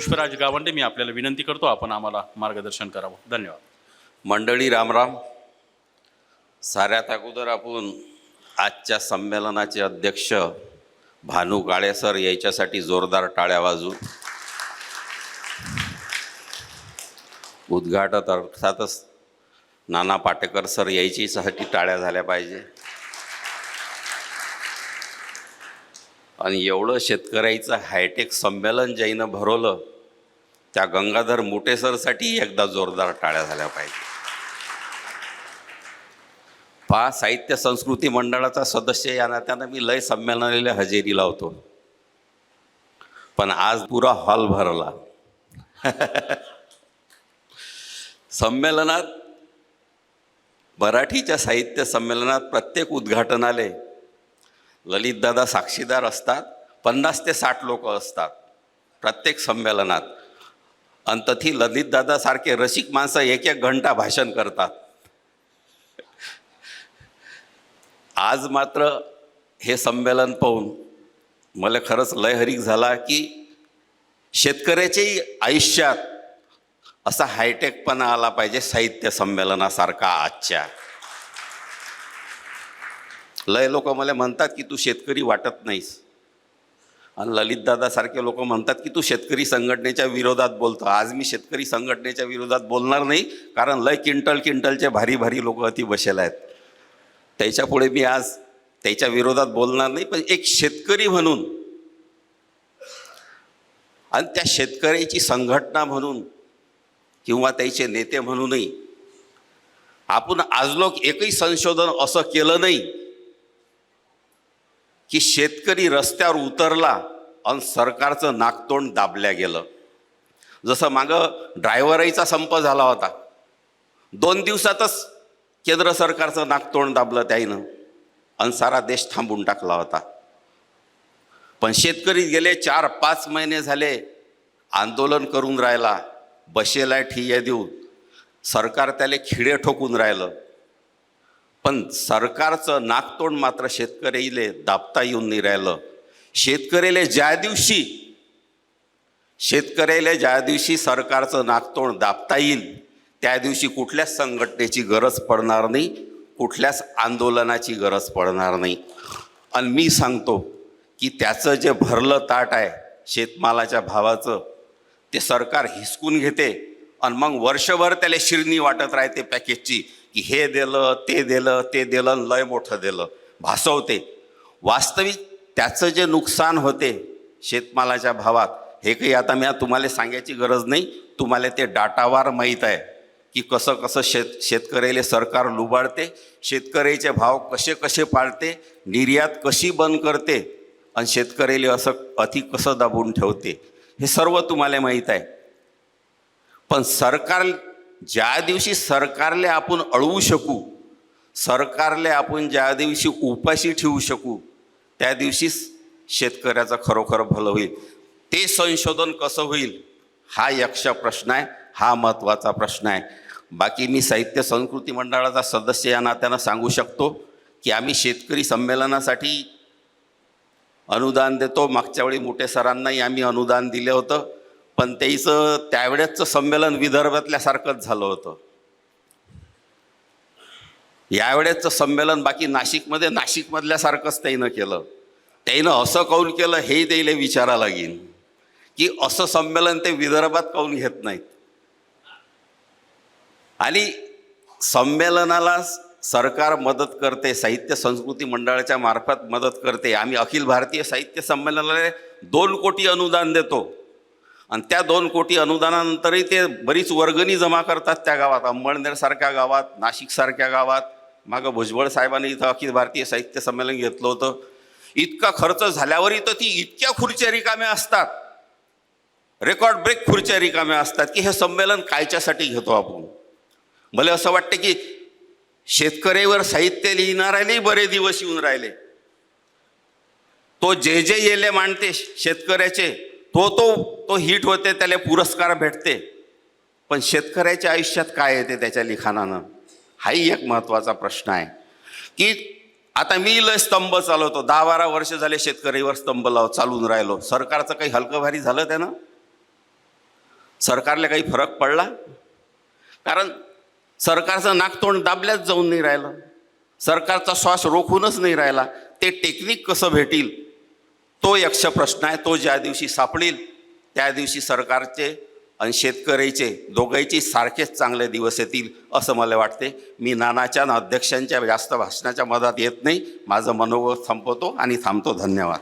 पुष्पराज गावंडे मी आपल्याला विनंती करतो आपण आम्हाला मार्गदर्शन करावं. धन्यवाद. मंडळी रामराम साऱ्यात अगोदर आपण आजच्या संमेलनाचे अध्यक्ष भानू काळे सर याच्यासाठी जोरदार टाळ्या वाजू उद्घाटक अर्थातच नाना पाटेकर सर यायच्यासाठी टाळ्या झाल्या पाहिजे. आणि एवढं शेतकऱ्याचं हायटेक संमेलन ज्याईनं भरवलं त्या गंगाधर मुटेसरसाठी एकदा जोरदार टाळ्या झाल्या पाहिजे. पहा साहित्य संस्कृती मंडळाचा सदस्य या नात्यानं मी लय संमेलनाला हजेरी लावतो. पण आज पुरा हॉल भरला. संमेलनात मराठीच्या साहित्य संमेलनात प्रत्येक उद्घाटनाले ललितदादा साक्षीदार असतात पन्नास ते साठ लोक असतात प्रत्येक संमेलनात. आणि तथी ललितदादासारखे रसिक माणसं एक एक घंटा भाषण करतात. आज मात्र हे संमेलन पाहून मला खरंच लयहरिक झाला की शेतकऱ्याच्याही आयुष्यात असा हायटेकपणा आला पाहिजे साहित्य संमेलनासारखा आजच्या. लय लोक मला म्हणतात की तू शेतकरी वाटत नाहीस. आणि ललितदादासारखे लोक म्हणतात की तू शेतकरी संघटनेच्या विरोधात बोलतो. आज मी शेतकरी संघटनेच्या विरोधात बोलणार नाही कारण लय किंटल किंटलचे भारी भारी लोक अति बसेल आहेत. त्याच्यापुढे मी आज त्याच्या विरोधात बोलणार नाही पण एक शेतकरी म्हणून आणि त्या शेतकऱ्याची संघटना म्हणून किंवा त्याचे नेते म्हणूनही आपण आज लोक एकही संशोधन असं केलं नाही की शेतकरी रस्त्यावर उतरला आणि सरकारचं नाकतोंड दाबल्या गेलं. जसं मागं ड्रायव्हरचा संप झाला होता. दोन दिवसातच केंद्र सरकारचं नाकतोंड दाबलं त्याईनं. आणि सारा देश थांबून टाकला होता. पण शेतकरी गेले चार पाच महिने झाले आंदोलन करून राहिला. बसेला ठिय्या देऊन. सरकार त्याला खिडे ठोकून राहिलं. पण सरकारचं नाकतोंड मात्र शेतकऱ्याले दाबता येऊन नाही राहिलं. शेतकऱ्याला ज्या दिवशी शेतकऱ्याला ज्या दिवशी सरकारचं नाकतोंड दाबता येईल त्या दिवशी कुठल्याच संघटनेची गरज पडणार नाही कुठल्याच आंदोलनाची गरज पडणार नाही. आणि मी सांगतो की त्याचं जे भरलं ताट आहे शेतमालाच्या भावाचं ते सरकार हिसकून घेते. आणि मग वर्षभर त्याला शिरणी वाटत राहते पॅकेजची. की हे दिलं ते दिलं ते दिलं लय मोठं दिलं. भासवते. वास्तविक त्याचं जे नुकसान होते शेतमालाच्या भावात हे काही आता मी तुम्हाला सांगायची गरज नाही. तुम्हाला ते डाटावार माहीत आहे की कसं कसं शेत शेतकऱ्याला सरकार लुबाडते शेतकऱ्याचे भाव कसे कसे पाळते निर्यात कशी बंद करते आणि शेतकऱ्याला असं अति कसं दाबून ठेवते. हे सर्व तुम्हाला माहीत आहे. पण सरकार ज्या दिवशी सरकारले आपण अळवू शकू सरकारले आपण ज्या दिवशी उपाशी ठेवू शकू त्या दिवशीच शेतकऱ्याचं खरोखर भलं होईल. ते संशोधन कसं होईल? हा यक्ष प्रश्न आहे हा महत्त्वाचा प्रश्न आहे. बाकी मी साहित्य संस्कृती मंडळाचा सदस्य या नात्यानं सांगू शकतो की आम्ही शेतकरी संमेलनासाठी अनुदान देतो. मागच्या वेळी मोठे सरांनाही आम्ही अनुदान दिलं होतं. पण त्याचं त्यावेळेसचं संमेलन विदर्भातल्यासारखंच झालं होतं. यावेळेसचं संमेलन बाकी नाशिकमध्ये नाशिकमधल्यासारखंच त्याईनं केलं. त्याईनं असं काऊन केलं हेही त्याला विचारा लागेल की असं संमेलन ते विदर्भात काऊन घेत नाहीत? आणि संमेलनाला सरकार मदत करते साहित्य संस्कृती मंडळाच्या मार्फत मदत करते. आम्ही अखिल भारतीय साहित्य संमेलनाला दोन कोटी अनुदान देतो. आणि त्या दोन कोटी अनुदानानंतरही ते बरीच वर्गणी जमा करतात त्या गावात. अंबळनेरसारख्या गावात नाशिकसारख्या गावात. मागं भुजबळ साहेबांनी इथं अखिल भारतीय साहित्य संमेलन घेतलं होतं. इतका खर्च झाल्यावरही तर ती इतक्या खुर्च्या रिकाम्या असतात. रेकॉर्ड ब्रेक खुर्च्या रिकाम्या असतात की हे संमेलन कायच्यासाठी घेतो आपण? मला असं वाटतं की शेतकऱ्यावर साहित्य लिहिणाऱ्यालाही बरे दिवस येऊन राहिले. तो जे जे येले मांडते शेतकऱ्याचे तो तो तो हिट होते त्याला पुरस्कार भेटते. पण शेतकऱ्याच्या आयुष्यात काय येते त्याच्या लिखाणानं? हाही एक महत्त्वाचा प्रश्न आहे. की आता मी लय स्तंभ चालवतो. दहा बारा वर्ष झाले शेतकरीवर स्तंभ लाव चालून राहिलो. सरकारचं काही हलकंभारी झालं त्यानं? सरकारला काही फरक पडला? कारण सरकारचं नाकतोंड दाबल्याच जाऊन नाही राहिलं. सरकारचा श्वास रोखूनच नाही राहिला. ते टेक्निक कसं भेटील? तो यक्ष प्रश्न आहे तो ज्या दिवशी सापडेल त्या दिवशी सरकारचे आणि शेतकऱ्याचे दोघांचे सारखेच चांगले दिवस येतील असं मला वाटते. मी नानाच्या आणि अध्यक्षांच्या जास्त भाषणाच्या मधात येत नाही. माझं मनोगत संपवतो आणि थांबतो. धन्यवाद.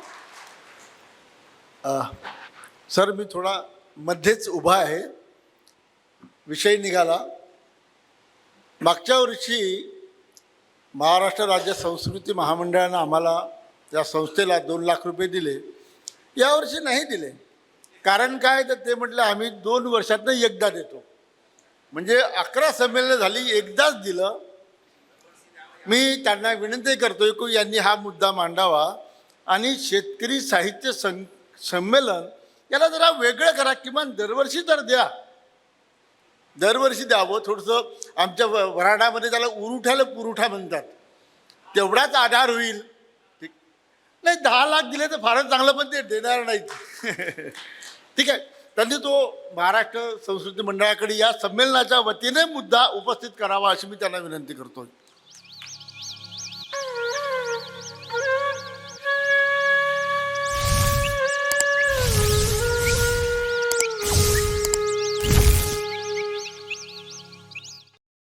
सर मी थोडा मध्येच उभा आहे. विषय निघाला. मागच्या वर्षी महाराष्ट्र राज्य संस्कृती महामंडळानं आम्हाला या संस्थेला दोन लाख रुपये दिले. यावर्षी नाही दिले. कारण काय? तर ते म्हटलं आम्ही दोन वर्षातनं एकदा देतो. म्हणजे अकरा संमेलनं झाली एकदाच दिलं. मी त्यांना विनंती करतोय की यांनी हा मुद्दा मांडावा आणि शेतकरी साहित्य सं संमेलन याला जरा वेगळं करा. किमान दरवर्षी तर द्या. दरवर्षी द्यावं. थोडंसं आमच्या व- वऱ्हाडामध्ये त्याला उरुठ्याला पुरुठा म्हणतात. तेवढाच आधार होईल. नाही दहा लाख दिले तर फारच चांगलं पण ते देणार नाहीत. ठीक आहे. त्यांनी तो महाराष्ट्र संस्कृती मंडळाकडे या संमेलनाच्या वतीने मुद्दा उपस्थित करावा अशी मी त्यांना विनंती करतो